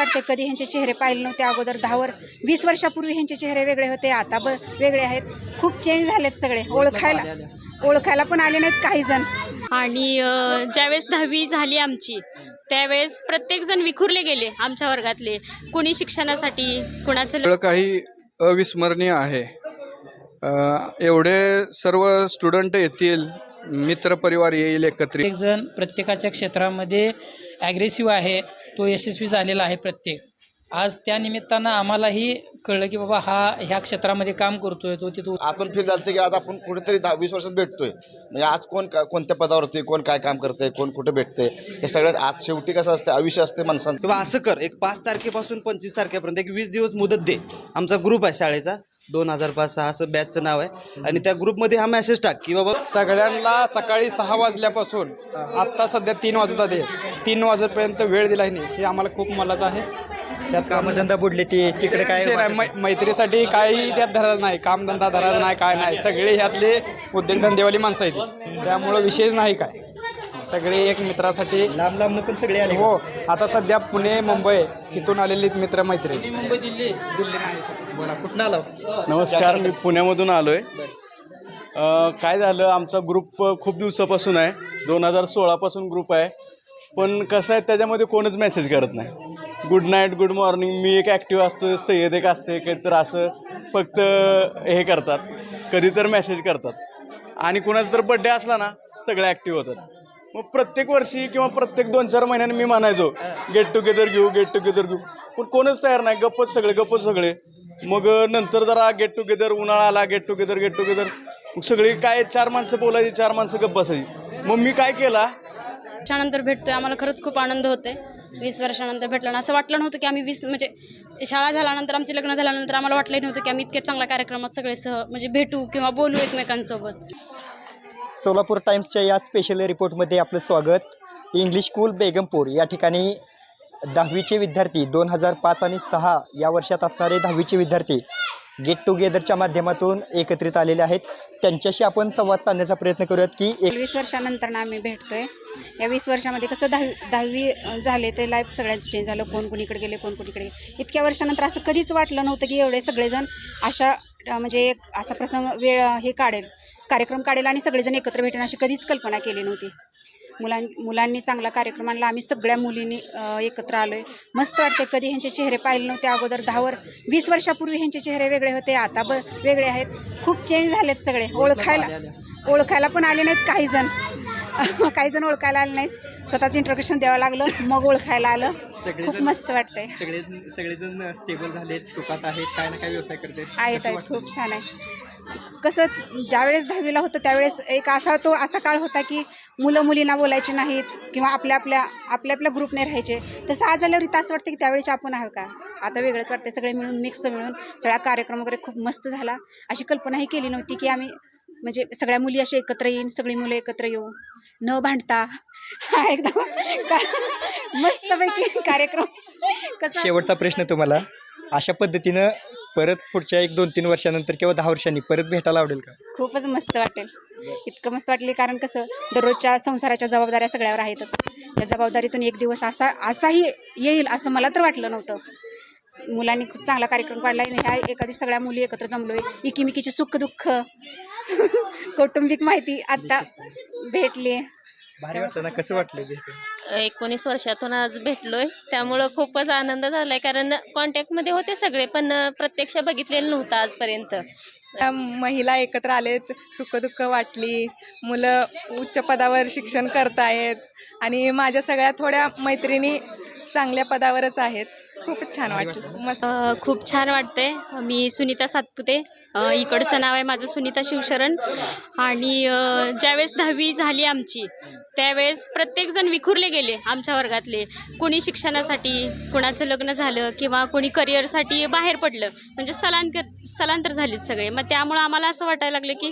वाटते कधी ह्यांचे चेहरे पाहिले नव्हते अगोदर. दहा वर वीस वर्षापूर्वी ह्यांचे चेहरे वेगळे होते आता ब वेगळे आहेत. खूप चेंज झालेत सगळे. ओळखायला ओळखायला पण आले नाहीत काही जण. आणि ज्यावेळेस दहावी झाली आमची त्यावेळेस प्रत्येकजण विखुरले गेले आमच्या वर्गातले. कुणी शिक्षणासाठी कुणाचं काही अविस्मरणीय आहे. एवढे सर्व स्टुडंट येतील मित्रपरिवार येईल एकत्रित. जण प्रत्येकाच्या क्षेत्रामध्ये ॲग्रेसिव्ह आहे. तो यशस्वी झालेला आहे प्रत्येक. आज त्या निमित्तानं आम्हालाही कळलं की बाबा हा ह्या क्षेत्रामध्ये काम करतोय तो तिथं आतून फील झालं की आज आपण कुठेतरी दहा वीस वर्षात भेटतोय. म्हणजे आज कोण का कोणत्या पदावरती कोण काय काम करतंय कोण कुठे भेटतंय हे सगळ्यात आज शेवटी कसं असतं आयुष्य असते माणसांचं. किंवा असं कर एक पाच तारखेपासून पंचवीस तारखेपर्यंत एक वीस दिवस मुदत दे. आमचा ग्रुप आहे शाळेचा. दोन हजार पाच सहा असं बॅचचं नाव आहे. आणि त्या ग्रुपमध्ये हा मेसेज टाक की बाबा सगळ्यांना सकाळी सहा वाजल्यापासून आत्ता सध्या तीन वाजतात आहे तीन वाजेपर्यंत वेळ दिला नाही. हे आम्हाला खूप मलाच आहे. त्यात कामधंदा बुडले ते. तिकडे काय विषय नाही. मै- मैत्रीसाठी काही त्यात धरायचं नाही. कामधंदा धरायचा नाही काय नाही. सगळे ह्यातले उद्योगधंदेवाली माणसं आहेत. त्यामुळं विषयच नाही काय. सगळे एक मित्रासाठी. लांब लांब पण सगळे आले. हो आता सध्या पुणे मुंबई इथून आलेली मित्र मैत्री मुंबई दिल्ली. दिल्ली नाही. बोला कुठं आलो नमस्कार मी पुण्यामधून आलो आहे काय झालं आमचा ग्रुप खूप दिवसापासून आहे. दोन हजार सोळापासून ग्रुप आहे. पण कसं आहे त्याच्यामध्ये कोणच मेसेज करत नाही. गुड नाईट गुड मॉर्निंग मी एक ॲक्टिव्ह असतो सय्यद एक असते काहीतर असं फक्त हे करतात. कधी तर मेसेज करतात. आणि कुणाचा तर बड्डे असला ना सगळे ॲक्टिव्ह होतात. मग प्रत्येक वर्षी किंवा प्रत्येक दोन चार महिन्याने मी म्हणायचो गेट टुगेदर घेऊ गेट टुगेदर घेऊ. पण कोणच तयार नाही गप्पच सगळे गप्पच सगळे. मग नंतर जरा गेट टुगेदर उन्हाळा आला गेट टुगेदर गेट टुगेदर मग सगळी काय चार माणसं बोलायची चार माणसं गप्प बसायची. मग मी काय केला? वर्षानंतर भेटतोय आम्हाला खरंच खूप आनंद होते वीस वर्षानंतर भेटलं ना असं वाटलं नव्हतं की आम्ही वीस म्हणजे शाळा झाल्यानंतर आमचे लग्न झाल्यानंतर आम्हाला वाटलं नव्हतं की आम्ही इतक्या चांगल्या कार्यक्रमात सगळे सह म्हणजे भेटू किंवा बोलू एकमेकांसोबत. सोलापूर टाइम्सच्या या स्पेशल रिपोर्टमध्ये आपलं स्वागत. इंग्लिश स्कूल बेगमपूर या ठिकाणी दहावीचे विद्यार्थी दोन हजार पाच आणि सहा या वर्षात असणारे दहावीचे विद्यार्थी गेट टुगेदरच्या माध्यमातून एकत्रित आलेले आहेत. त्यांच्याशी आपण संवाद साधण्याचा प्रयत्न करूयात की एक वीस वर्षानंतर आम्ही भेटतोय. या वीस वर्षामध्ये कसं दहावी दहावी झाले ते लाईफ सगळ्यांचं चेंज झालं. कोण कोणीकडे गेले कोण कोणीकडे गेले. इतक्या वर्षानंतर असं कधीच वाटलं नव्हतं की एवढे सगळेजण अशा म्हणजे एक असा प्रसंग वेळ हे काढेल कार्यक्रम काढेल आणि सगळेजण एकत्र भेटेल अशी कधीच कल्पना केली नव्हती. मुलां मुलांनी चांगला कार्यक्रम आणला आम्ही सगळ्या मुलींनी एकत्र आलो आहे मस्त वाटते कधी ह्यांचे चेहरे पाहिले नव्हते अगोदर दहावर वीस वर्षापूर्वी ह्यांचे चेहरे वेगळे होते आता ब वेगळे आहेत. खूप चेंज झालेत सगळे ओळखायला ओळखायला पण आले नाहीत काही जण. काही जण ओळखायला आले नाहीत. स्वतःचं इंट्रोडक्शन द्यावं लागलं मग ओळखायला आलं. खूप मस्त वाटतंय. सगळे सगळेजण स्टेबल झालेत सुखात आहेत काय ना काय व्यवसाय करते आहेत आहेत. खूप छान आहे. कसं ज्यावेळेस दहावीला होतं त्यावेळेस एक असा तो असा काळ होता की मुलं मुलींना बोलायचे नाहीत किंवा आपल्या आपल्या आपल्या आपल्या ग्रुपने राहायचे. तसं आज आल्यावर इथं असं वाटतं की त्यावेळेचे आपण आहे का? आता वेगळंच वाटतं सगळे मिळून मिक्स मिळून सगळा कार्यक्रम वगैरे खूप मस्त झाला. अशी कल्पनाही केली नव्हती की आम्ही म्हणजे सगळ्या मुली अशा एकत्र येईन सगळी मुलं एकत्र येऊ. न भांडता. हा एकदम मस्तपैकी कार्यक्रम. कसा शेवटचा प्रश्न तुम्हाला. अशा पद्धतीनं परत पुढच्या एक दोन तीन वर्षानंतर किंवा दहा वर्षांनी परत भेटायला आवडेल का? खूपच मस्त वाटेल. इतकं मस्त वाटेल कारण कसं दररोजच्या संसाराच्या जबाबदाऱ्या सगळ्यावर आहेतच. त्या जबाबदारीतून एक दिवस असा असाही येईल असं मला तर वाटलं नव्हतं. मुलांनी खूप चांगला कार्यक्रम काढला आहे ह्या एका दिवशी सगळ्या मुली एकत्र जमलोय. एकीमेकीचे सुख दुःख. कौटुंबिक माहिती आत्ता भेटली भारी वाटतं ना? कसं वाटलं एकोणीस वर्षातून आज भेटलोय. त्यामुळं खूपच आनंद झालाय. कारण कॉन्टॅक्टमध्ये होते सगळे पण प्रत्यक्ष बघितलेलं नव्हतं आजपर्यंत. महिला एकत्र आलेत. सुखदुःख वाटली. मुलं उच्च पदावर शिक्षण करतायत. आणि माझ्या सगळ्या थोड्या मैत्रिणी चांगल्या पदावरच आहेत. खूपच छान वाटलं. मस्त. अ, खूप छान वाटतंय. मी सुनीता सातपुते. इकडचं नाव आहे माझं सुनीता शिवशरण. आणि ज्यावेळेस दहावी झाली आमची त्यावेळेस प्रत्येकजण विखुरले गेले आमच्या वर्गातले. कोणी शिक्षणासाठी कुणाचं लग्न झालं किंवा कोणी करिअरसाठी बाहेर पडलं. म्हणजे स्थलांतर स्थलांतर झालीत सगळे. मग त्यामुळं आम्हाला असं वाटायला लागलं की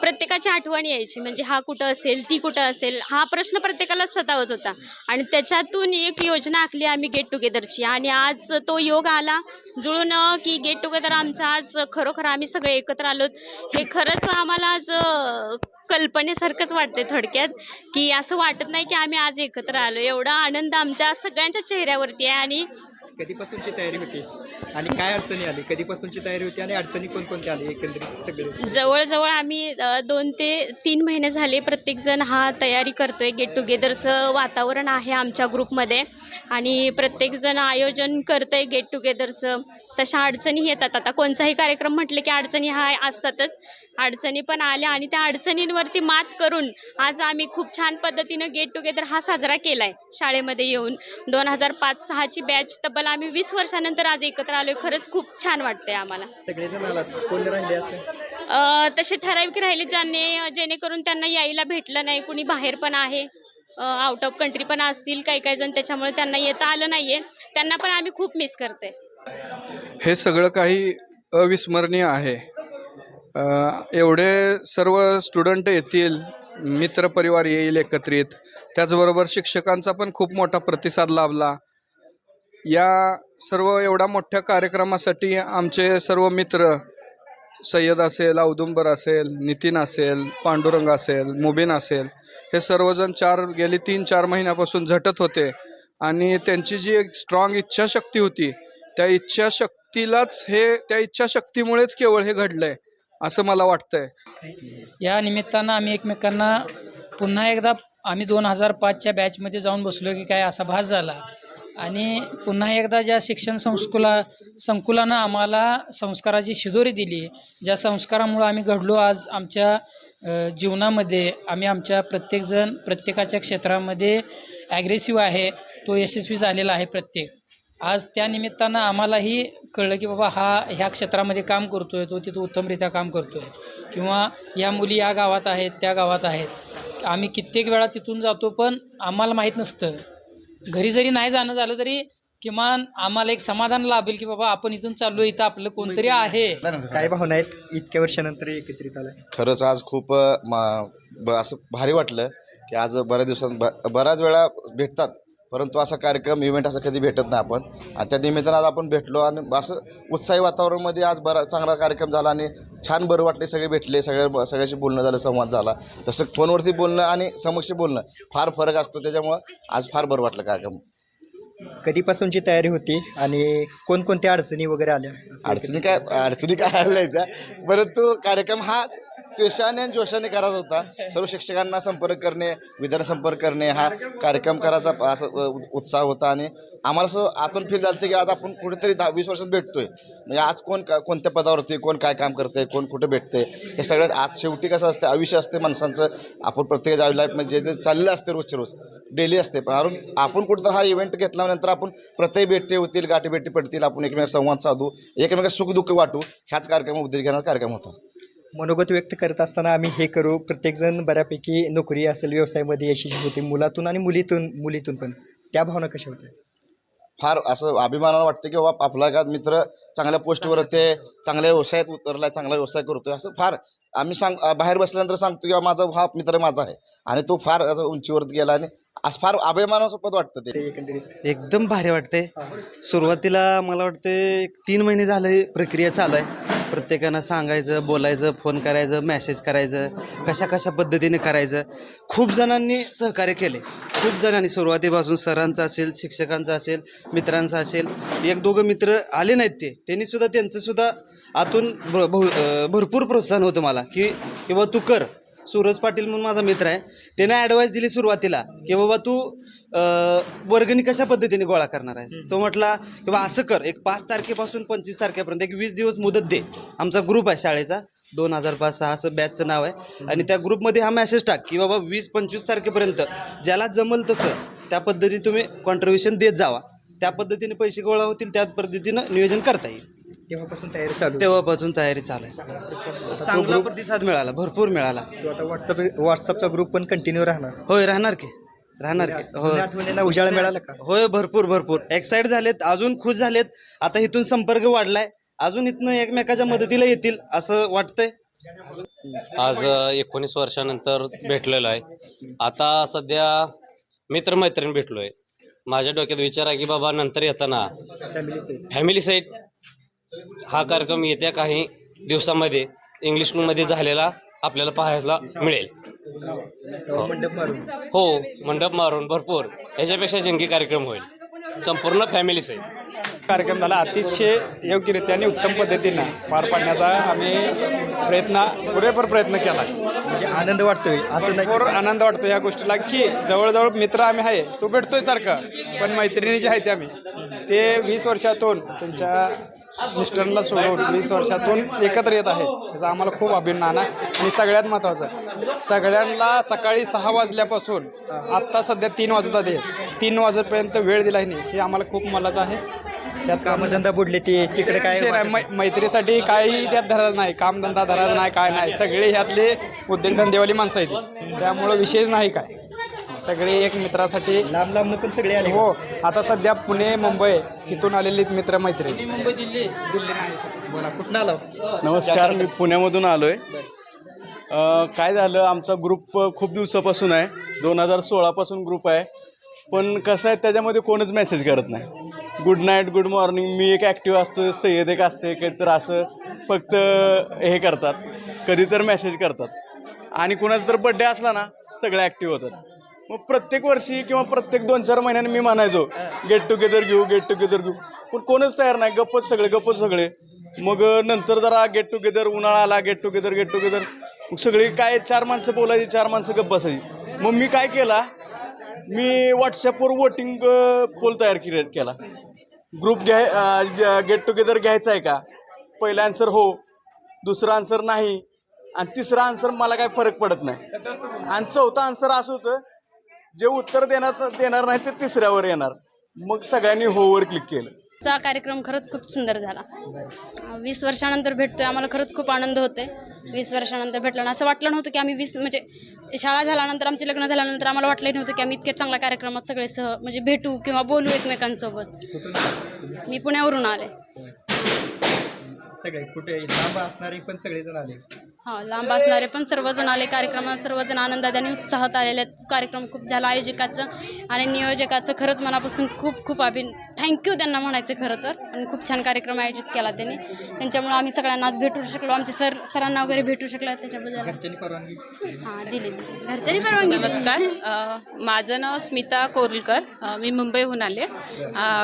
प्रत्येकाची आठवण यायची. म्हणजे हा कुठं असेल ती कुठं असेल हा प्रश्न प्रत्येकाला सतावत होता. आणि त्याच्यातून एक योजना आखली आम्ही गेट टुगेदरची आणि आज तो योग आला. जुळून की गेट टुगेदर आमचा आज खरोखर आम्ही सगळे एकत्र आलोत. हे खरंच आम्हाला आज कल्पनेसारखंच वाटते थोडक्यात की असं वाटत नाही की आम्ही आज एकत्र आलो एवढा आनंद आमच्या सगळ्यांच्या चेहऱ्यावरती आहे आणि कधीपासूनची तयारी होती? आणि काय अडचणी आली? कधीपासूनची तयारी होती आणि अडचणी कोणकोणत्या आली एकंदरीत सगळे? जवळजवळ आम्ही दोन ते तीन महिने झाले प्रत्येकजण हा तयारी करतोय. गेट टुगेदरचं वातावरण आहे आमच्या ग्रुपमध्ये आणि प्रत्येकजण आयोजन करतंय गेट टुगेदरचं तशा अडचणी येतात. आता कोणताही कार्यक्रम म्हटलं की अडचणी हा असतातच. अडचणी पण आल्या आणि त्या अडचणींवरती मात करून आज आम्ही खूप छान पद्धतीनं गेट टुगेदर हा साजरा केला आहे शाळेमध्ये येऊन. दोन हजार पाच सहाची बॅच तब्बल आम्ही वीस वर्षानंतर आज एकत्र आलो खरंच खूप छान वाटतंय आम्हाला. तसे ठराविक राहिले ज्यांनी जेणेकरून त्यांना यायला भेटलं नाही. कुणी बाहेर पण आहे. आउट ऑफ कंट्री पण असतील काही काही जण. त्याच्यामुळे त्यांना येता आलं नाही आहे त्यांना पण आम्ही खूप मिस करते हे सगळं काही अविस्मरणीय आहे. एवढे सर्व स्टुडंट येतील मित्रपरिवार येईल एकत्रित त्याचबरोबर शिक्षकांचा पण खूप मोठा प्रतिसाद लाभला. या सर्व एवढ्या मोठ्या कार्यक्रमासाठी आमचे सर्व मित्र सय्यद असेल औदुंबर असेल नितीन असेल पांडुरंग असेल मुबीन असेल हे सर्वजण चार गेली तीन चार महिन्यापासून झटत होते. आणि त्यांची जी एक स्ट्रॉंग इच्छाशक्ती होती त्या तिलाच हे त्या इच्छाशक्तीमुळेच केवळ हे घडलंय असं मला वाटतंय. या निमित्तानं आम्ही एकमेकांना पुन्हा एकदा आम्ही दोन हजार पाचच्या बॅचमध्ये जाऊन बसलो की काय असा भास झाला. आणि पुन्हा एकदा ज्या शिक्षण संस्कुला संकुलानं आम्हाला संस्काराची शिदोरी दिली ज्या संस्कारामुळं आम्ही घडलो आज आमच्या जीवनामध्ये आम्ही आमच्या प्रत्येकजण प्रत्येकाच्या क्षेत्रामध्ये ॲग्रेसिव्ह आहे तो यशस्वी झालेला आहे प्रत्येक. आज त्या निमित्तानं आम्हालाही कळलं की बाबा हा ह्या क्षेत्रामध्ये काम करतो आहे तो तिथं उत्तमरित्या काम करतो आहे किंवा या मुली या गावात आहेत त्या गावात आहेत. आम्ही कित्येक वेळा तिथून जातो पण आम्हाला माहीत नसतं. घरी जरी नाही जाणं झालं तरी किमान आम्हाला एक समाधान लाभेल की बाबा आपण इथून चाललो इथं आपलं कोणतरी आहे. काय भावना आहेत? इतक्या वर्षानंतर एकत्रित आलाय खरंच आज खूप अ, मा- ब- असं भारी वाटलं की आज बऱ्याच दिवसात ब बऱ्याच वेळा भेटतात. परंतु असा कार्यक्रम इव्हेंट असं कधी भेटत नाही आपण. आणि त्या निमित्तानं आज आपण भेटलो आणि असं उत्साही वातावरणामध्ये आज बरा चांगला कार्यक्रम झाला आणि छान बरं वाटले सगळे भेटले सगळ्या सगळ्याशी बोलणं झालं संवाद झाला. तसं फोनवरती बोलणं आणि समक्ष बोलणं फार फरक असतो त्याच्यामुळं आज फार बरं वाटलं कार्यक्रम. कधीपासूनची तयारी होती आणि कोणकोणत्या अडचणी वगैरे आल्या? अडचणी काय अडचणी काय आल्या त्या परंतु कार्यक्रम हा त्वेषाने आणि जोशाने करायचा होता. सर्व शिक्षकांना संपर्क करणे विद्यार्थी संपर्क करणे हा कार्यक्रम करायचा असं उत्साह होता आणि आम्हाला असं आतून फील झालं की आज आपण कुठेतरी दहा वीस वर्षात भेटतोय. म्हणजे आज कोण का कोणत्या पदावरती कोण काय काम करते कोण कुठे भेटते हे सगळ्यात आज शेवटी कसं असते आयुष्य असते माणसांचं. आपण प्रत्येक लाईफ म्हणजे जे चाललेलं असते रोजचे रोज डेली असते पण आपण कुठेतरी हा इव्हेंट घेतल्यानंतर आपण प्रत्येक भेटी होतील गाठी भेटी पडतील आपण एकमेक संवाद साधू एकमेकात सुखदुःख वाटू ह्याच कार्यक्रम उद्देश घेणारा कार्यक्रम होता. मनोगत व्यक्त करत असताना आम्ही हे करू. प्रत्येकजण बऱ्यापैकी नोकरी असेल व्यवसायामध्ये यशस्वी होते मुलातून आणि मुलीतून मुलीतून पण. त्या भावना कशा होत्या? फार असं अभिमानाला वाटतं की बाबा आपला एखाद मित्र चांगल्या पोस्टवर ते चांगल्या व्यवसायात उतरलाय चांगला व्यवसाय करतोय असं फार आम्ही सांग बाहेर बसल्यानंतर सांगतो की बाबा माझा हा मित्र माझा आहे आणि तो फार असं उंचीवर गेला आणि असं फार अभिमानास्पद वाटतं ते. ते एकंदरीत. एकदम भारी वाटते सुरुवातीला मला वाटते एक तीन महिने झालं प्रक्रिया चालू आहे. प्रत्येकानं सांगायचं बोलायचं फोन करायचं मेसेज करायचं कशा कशा पद्धतीने करायचं. खूप जणांनी सहकार्य केले. खूप जणांनी सुरुवातीपासून सरांचं असेल शिक्षकांचं असेल मित्रांचं असेल एक दोघं मित्र आले नाहीत ते. त्यांनी सुद्धा त्यांचं सुद्धा आतून भ- भरपूर प्रोत्साहन होतं मला की की बाबा तू कर. सूरज पाटील म्हणून माझा मित्र आहे. त्याने ॲडवाईस दिली सुरुवातीला की बाबा तू वर्गणी कशा पद्धतीने गोळा करणार आहेस? तो म्हटला की बाबा असं कर एक पाच तारखेपासून पंचवीस तारखेपर्यंत एक वीस दिवस मुदत दे. आमचा ग्रुप आहे शाळेचा दोन हजार पाच सहा असं बॅचचं नाव आहे. आणि त्या ग्रुपमध्ये हा मेसेज टाक की बाबा वीस पंचवीस तारखेपर्यंत ज्याला जमल तसं त्या पद्धतीने तुम्ही कॉन्ट्रीब्युशन देत जावा. त्या पद्धतीने पैसे गोळा होतील त्या पद्धतीनं नियोजन करता येईल. तेव्हापासून तयारी चालू तेव्हापासून तयारी चालू आहे. चांगला प्रतिसाद मिळाला. भरपूर मिळाला. तो आता व्हॉट्सअप व्हॉट्सअपचा ग्रुप पण कंटिन्यू राहणार? होय राहणार की. राहणार की. जुन्या होय आठवणींना उजाळा मिळाला का? होय भरपूर भरपूर. एक्साइट झालेत अजून खुश झालेत. आता इथून संपर्क वाढलाय. अजून इथनं एकमेकाच्या मदतीला येतील असं वाटतंय. आज एकोणीस वर्षानंतर भेटलेलो आहे. आता सध्या मित्रमैत्रीण भेटलो आहे माझ्या डोक्यात विचार आहे की बाबा नंतर येताना फॅमिली सहित फॅमिली साईट हा कार्यक्रम येत्या काही दिवसामध्ये इंग्लिश स्कूलमध्ये झालेला आपल्याला पाहायला मिळेल. मारून हो मंडप मारून भरपूर. याच्यापेक्षा जंगी कार्यक्रम होईल. संपूर्ण फॅमिली साईट कार्यक्रम झाला अतिशय योग्यरित्या आणि उत्तम पद्धतीनं पार पाडण्याचा आम्ही प्रयत्न पुरेपूर प्रयत्न केला. म्हणजे आनंद वाटतोय असं नाही. भरपूर आनंद वाटतो या गोष्टीला की जवळजवळ मित्र आम्ही आहे तो भेटतोय सारखं पण मैत्रिणी जे आहेत आम्ही ते वीस वर्षातून त्यांच्या मिस्टरला सोडून वीस वर्षातून एकत्र येत आहे. त्याचा आम्हाला खूप अभिमान आहे. आणि सगळ्यात महत्त्वाचं सगळ्यांना सकाळी सहा वाजल्यापासून आत्ता सध्या तीन वाजतात आहे. तीन वाजेपर्यंत वेळ दिला नाही हे आम्हाला खूप मलाच आहे. त्यात कामधंदा बुडले ते तिकडे काय मै- मैत्रीसाठी काही त्यात धराच नाही कामधंदा धराच नाही काय नाही. सगळे ह्यातले उद्योगधंदेवाली माणसं आहेत. त्यामुळं विषयच नाही काय. सगळे एक मित्रासाठी. लांब लांब पण सगळे आले. हो आता सध्या पुणे मुंबई इथून आलेले मित्र मैत्री मुंबई दिल्ली. दिल्ली नाही बोला कुठं आलो नमस्कार मी पुण्यामधून आलो आहे काय झालं आमचा ग्रुप खूप दिवसापासून आहे. दोन हजार सोळापासून ग्रुप आहे. पण कसं आहे त्याच्यामध्ये कोणच मेसेज करत नाही. गुड नाईट गुड मॉर्निंग मी एक ॲक्टिव्ह असतो सय्यद एक असते काहीतर असं फक्त हे करतात. कधी तर मेसेज करतात. आणि कुणाचा तर बड्डे असला ना सगळे ॲक्टिव्ह होतात. मग प्रत्येक वर्षी किंवा प्रत्येक दोन चार महिन्याने मी म्हणायचो गेट टुगेदर घेऊ गेट टुगेदर घेऊ. पण कोणच तयार नाही गप्पच सगळे गप्पच सगळे. मग नंतर जरा गेट टुगेदर उन्हाळा आला गेट टुगेदर गेट टुगेदर मग सगळी काय चार माणसं बोलायची चार माणसं गप्प बसायची. मग मी काय केला मी व्हॉट्सॲपवर वोटिंग पोल तयार केला. केला ग्रुप घ्याय गेट टुगेदर घ्यायचा आहे का? पहिला आन्सर हो दुसरा आन्सर नाही आणि तिसरा आन्सर मला काय फरक पडत नाही. आणि चौथा आन्सर असं होतं जे उत्तर देणार देणार नाही ते तिसऱ्यावर येणार. मग सगळ्यांनी होवर क्लिक केलं. चा कार्यक्रम खरंच खूप सुंदर झाला. वीस वर्षानंतर भेटतोय आम्हाला खरंच खूप आनंद होतोय. वीस वर्षानंतर भेटलं असं वाटलं नव्हतं की आम्ही वीस म्हणजे शाळा झाल्यानंतर आमचे लग्न झाल्यानंतर आम्हाला वाटलं नव्हतं की आम्ही इतक्या चांगल्या कार्यक्रमात सगळे सह म्हणजे भेटू किंवा बोलू एकमेकांसोबत. मी पुण्यावरून आले. सगळे कुठे लांब असणारे पण सगळे जण आले. हा लांब असणारे पण सर्वजण आले कार्यक्रमात सर्वजण आनंदात आणि उत्साहात आलेले आहेत. कार्यक्रम खूप झाला आयोजकाचं आणि नियोजकाचं खरंच मनापासून खूप खूप अभिन थँक्यू त्यांना म्हणायचं खरं तर. आणि खूप छान कार्यक्रम आयोजित केला त्यांनी. त्यांच्यामुळे आम्ही सगळ्यांना आज भेटू शकलो. आमचे सर सरांना वगैरे भेटू शकलो त्याच्याबद्दल. घरच्यांनी परवानगी हां दिली. घरच्यांनी परवानगी नमस्कार. माझं नाव स्मिता कोरलकर. मी मुंबईहून आले.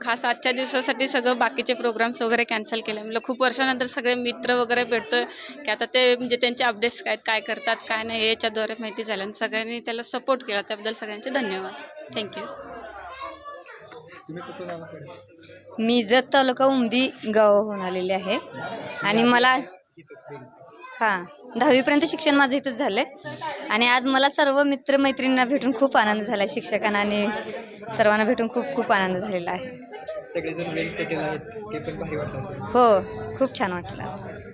खास आजच्या दिवसासाठी सगळं बाकीचे प्रोग्राम्स वगैरे कॅन्सल केले. म्हणलं खूप वर्षानंतर सगळे मित्र वगैरे भेटतोय. की आता ते म्हणजे त्यांचे अपडेट्स काय काय करतात काय नाही याच्याद्वारे माहिती झालं आणि सगळ्यांनी त्याला सपोर्ट केला. त्याबद्दल सगळ्यांचे धन्यवाद. थँक्यू. मी जत तालुका उमदी गावाहून आलेले आहे. आणि मला हां दहावीपर्यंत शिक्षण माझं इथंच झालं आहे आणि आज मला सर्व मित्रमैत्रिणींना भेटून खूप आनंद झाला आहे शिक्षकांना आणि सर्वांना भेटून खूप खूप आनंद झालेला आहे. हो खूप छान वाटलं.